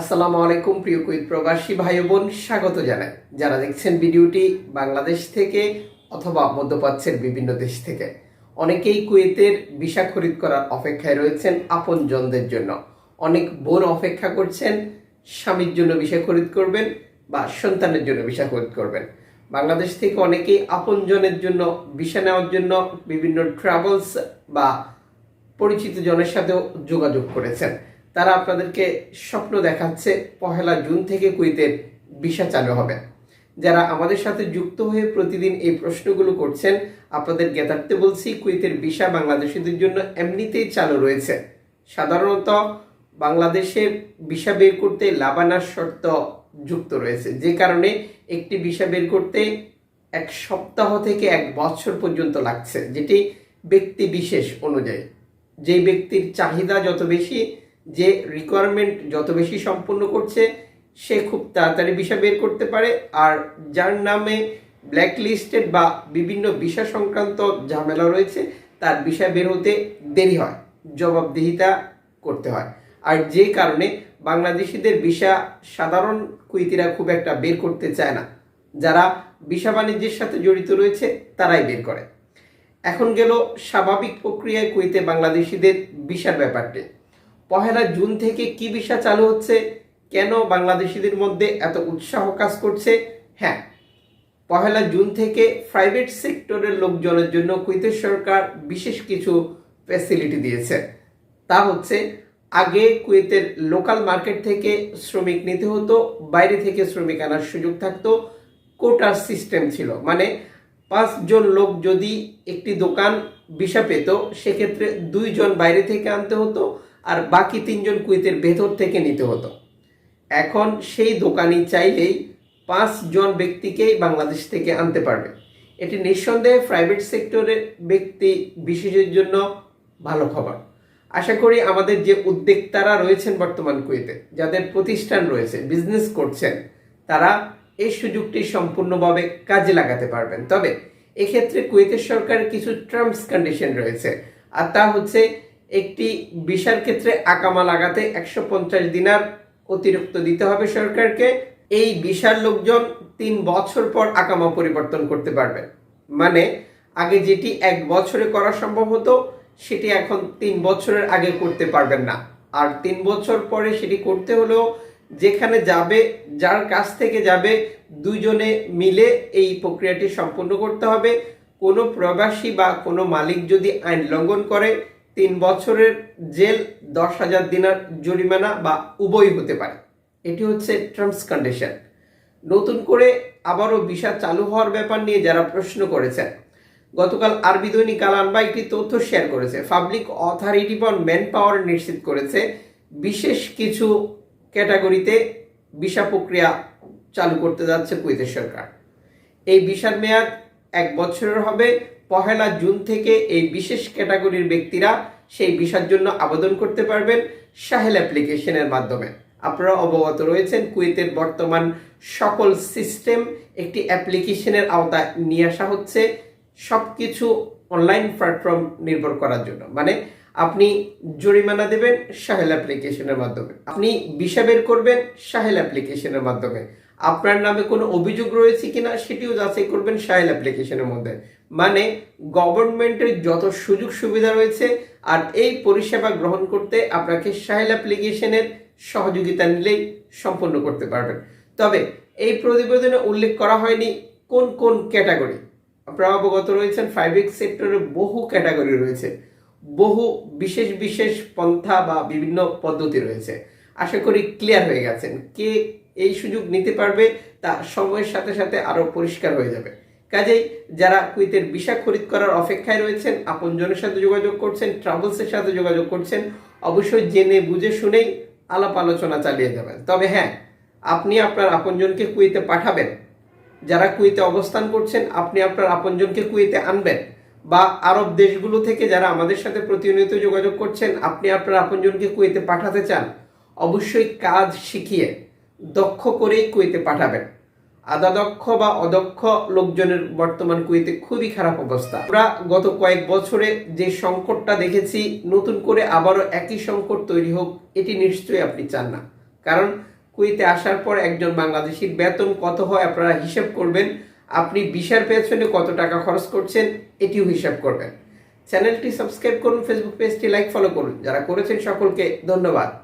আসসালামু আলাইকুম, প্রিয় কুইত প্রবাসী ভাই বোন, স্বাগত জানাই। যারা দেখছেন ভিডিওটি বাংলাদেশ থেকে অথবা মধ্যপ্রাচ্যের বিভিন্ন দেশ থেকে, অনেকেই কুয়েতের ভিসা খরিদ করার অপেক্ষায় রয়েছেন আপনজনদের জন্য। অনেক বোন অপেক্ষা করছেন স্বামীর জন্য ভিসা খরিদ করবেন বা সন্তানের জন্য ভিসা খরিদ করবেন। বাংলাদেশ থেকে অনেকেই আপনজনের জন্য ভিসা নেওয়ার জন্য বিভিন্ন ট্রাভেলস বা পরিচিত জনের সাথেও যোগাযোগ করেছেন। তারা আপনাদেরকে স্বপ্ন দেখাচ্ছে পহেলা জুন থেকে কুইতের ভিসা চালু হবে। যারা আমাদের সাথে যুক্ত হয়ে প্রতিদিন এই প্রশ্নগুলো করছেন, আপনাদের জ্ঞাতার্থে বলছি কুইতের ভিসা বাংলাদেশিদের জন্য এমনিতেই চালু রয়েছে। সাধারণত বাংলাদেশে ভিসা বের করতে লাবানার শর্ত যুক্ত রয়েছে। যে কারণে একটি ভিসা বের করতে এক সপ্তাহ থেকে এক বছর পর্যন্ত লাগছে, যেটি ব্যক্তি বিশেষ অনুযায়ী। যেই ব্যক্তির চাহিদা যত বেশি যে রিকোয়ারমেন্ট যত বেশি সম্পূর্ণ করছে, সে খুব তাড়াতাড়ি ভিসা বের করতে পারে। আর যার নামে ব্ল্যাক লিস্টেড বা বিভিন্ন ভিসা সংক্রান্ত ঝামেলা রয়েছে, তার ভিসা বের হতে দেরি হয়, জবাবদিহিতা করতে হয়। আর যে কারণে বাংলাদেশিদের ভিসা সাধারণ কুইতিরা খুব একটা বের করতে চায় না। যারা ভিসা বাণিজ্যের সাথে জড়িত রয়েছে, তারাই বের করে। এখন গেল স্বাভাবিক প্রক্রিয়ায় কুইতে বাংলাদেশিদের ভিসার ব্যাপারটি। পহেলা জুন থেকে কি ভিসা চালু হচ্ছে? কেন বাংলাদেশিদের মধ্যে এত উৎসাহ কাজ করছে? হ্যাঁ পহেলা জুন থেকে প্রাইভেট সেক্টরের লোকজনের জন্য কুইতের সরকার বিশেষ কিছু ফ্যাসিলিটি দিয়েছে। তা হচ্ছে, আগে কুয়েতের লোকাল মার্কেট থেকে শ্রমিক নিতে হতো, বাইরে থেকে শ্রমিক আনার সুযোগ থাকতো। কোটার সিস্টেম ছিল মানে পাঁচজন লোক যদি একটি দোকান ভিসা পেত, সেক্ষেত্রে দুইজন বাইরে থেকে আনতে হতো আর বাকি তিনজন কুয়েতের ভেতর থেকে নিতে হতো। এখন সেই দোকানি চাইলেই পাঁচজন ব্যক্তিকেই বাংলাদেশ থেকে আনতে পারবে। এটি নিঃসন্দেহে প্রাইভেট সেক্টরের ব্যক্তি বিশেষের জন্য ভালো খবর। আশা করি আমাদের যে উদ্যোক্তারা রয়েছেন বর্তমান কুয়েতে যাদের প্রতিষ্ঠান রয়েছে, বিজনেস করছেন, তারা এই সুযোগটি সম্পূর্ণভাবে কাজে লাগাতে পারবেন। তবে এক্ষেত্রে কুয়েতের সরকারের কিছু টার্মস কন্ডিশন রয়েছে, আর তা হচ্ছে একটি বিশার ক্ষেত্রে আকামা লাগাতে একশো পঞ্চাশ দিনার অতিরিক্ত দিতে হবে সরকারকে। এই বিশাল লোকজন তিন বছর পর আকামা পরিবর্তন করতে পারবে। মানে আগে যেটি এক বছরে করা সম্ভব হতো, সেটি এখন তিন বছরের আগে করতে পারবেন না। আর তিন বছর পরে সেটি করতে হলেও যেখানে যাবে, যার কাছ থেকে যাবে, দুজনে মিলে এই প্রক্রিয়াটি সম্পূর্ণ করতে হবে। কোনো প্রবাসী বা কোনো মালিক যদি আইন লঙ্ঘন করে তিন বছরের জেল, দশ হাজার দিনার জরিমানা বা উভয় হতে পারে। এটি হচ্ছে টার্মস কন্ডিশন নতুন করে আবারও ভিসা চালু হওয়ার ব্যাপার নিয়ে যারা প্রশ্ন করেছেন, গতকাল আরবি দৈনিক আলানবা একটি তথ্য শেয়ার করেছে। Public authority for manpower নিশ্চিত করেছে, বিশেষ কিছু ক্যাটাগরিতে ভিসা প্রক্রিয়া চালু করতে যাচ্ছে কুয়েতের সরকার। এই ভিসার মেয়াদ এক বছরের হবে পহেলা জুন থেকে এই বিশেষ ক্যাটাগরির ব্যক্তিরা সেই ভিসার জন্য আবেদন করতে পারবেন সাহেল অ্যাপ্লিকেশনের মাধ্যমে। আপনারা অবগত রয়েছেন কুয়েতের বর্তমান সকল সিস্টেম, একটি অ্যাপ্লিকেশনের আওতায় নিয়ে আসা হচ্ছে সব কিছু অনলাইন প্ল্যাটফর্ম নির্ভর করার জন্য। মানে আপনি জরিমানা দেবেন সাহেল অ্যাপ্লিকেশনের মাধ্যমে। আপনি ভিসা বের করবেন সাহেল অ্যাপ্লিকেশনের মাধ্যমে। আপনার নামে কোনো অভিযোগ রয়েছে কিনা সেটিও যাচাই করবেন সাহেল অ্যাপ্লিকেশনের মধ্যে। মানে গভর্নমেন্টের যত সুযোগ সুবিধা রয়েছে আর এই পরিষেবা গ্রহণ করতে আপনাকে সাহেল অ্যাপ্লিকেশনের সহযোগিতা নিলেই সম্পন্ন করতে পারবেন। তবে এই প্রতিবেদনে উল্লেখ করা হয়নি কোন কোন ক্যাটাগরি। আপনারা অবগত রয়েছেন প্রাইভেট সেক্টরে বহু ক্যাটাগরি রয়েছে। বহু বিশেষ বিশেষ পন্থা বা বিভিন্ন পদ্ধতি রয়েছে। আশা করি ক্লিয়ার হয়ে গেছেন। কে এই সুযোগ নিতে পারবে তা সময়ের সাথে সাথে আরও পরিষ্কার হয়ে যাবে। কাজেই যারা কুইতের ভিসা খরিদ করার অপেক্ষায় রয়েছেন, আপনজনের সাথে যোগাযোগ করছেন, ট্রাভেলসের সাথে যোগাযোগ করছেন, অবশ্যই জেনে বুঝে শুনেই আলাপ আলোচনা চালিয়ে যাবেন। তবে হ্যাঁ আপনি আপনার আপনজনকে কুইতে পাঠাবেন। যারা কুয়েতে অবস্থান করছেন, আপনি আপনার আপনজনকে কুয়েতে আনবেন। বা আরব দেশগুলো থেকে যারা আমাদের সাথে প্রতিনিয়ত যোগাযোগ করছেন, আপনি আপনার আপনজনকে কুয়েতে পাঠাতে চান, অবশ্যই কাজ শিখিয়ে দক্ষ করেই কুয়েতে পাঠাবেন। আদা দক্ষ বা অদক্ষ লোকজনের বর্তমান কুয়েতে খুবই খারাপ অবস্থা। আমরা গত কয়েক বছরে যে সংকটটা দেখেছি, নতুন করে আবারও একই সংকট তৈরি হোক, এটি নিশ্চয়ই আপনি চান না। কারণ কুয়েতে আসার পর একজন বাংলাদেশির বেতন কত হয় আপনারা হিসাব করবেন। আপনি বিশার পেছনে কত টাকা খরচ করছেন, এটিও হিসাব করবেন। চ্যানেলটি সাবস্ক্রাইব করুন, ফেসবুক পেজটি লাইক, ফলো করুন। যারা করেছেন সকলকে ধন্যবাদ।